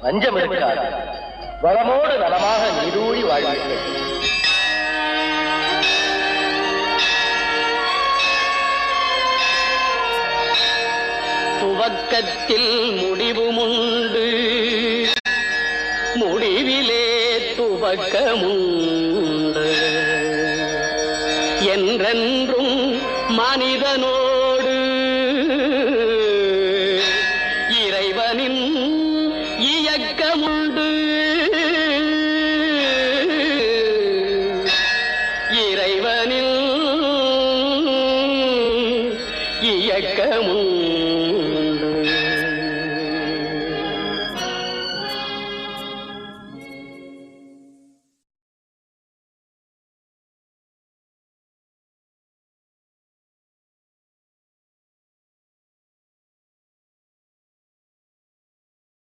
பஞ்சம் இருக்காது. வளமோடு நலமாக நீடூழி வாழ்வீர்கள். துவக்கத்தில் முடிவுமுண்டு. முடிவிலே துவக்கமுண்டு. என்றென்றும் மனிதனோ இயக்கமுண்டு. இறைவனில் இயக்கமுண்டு.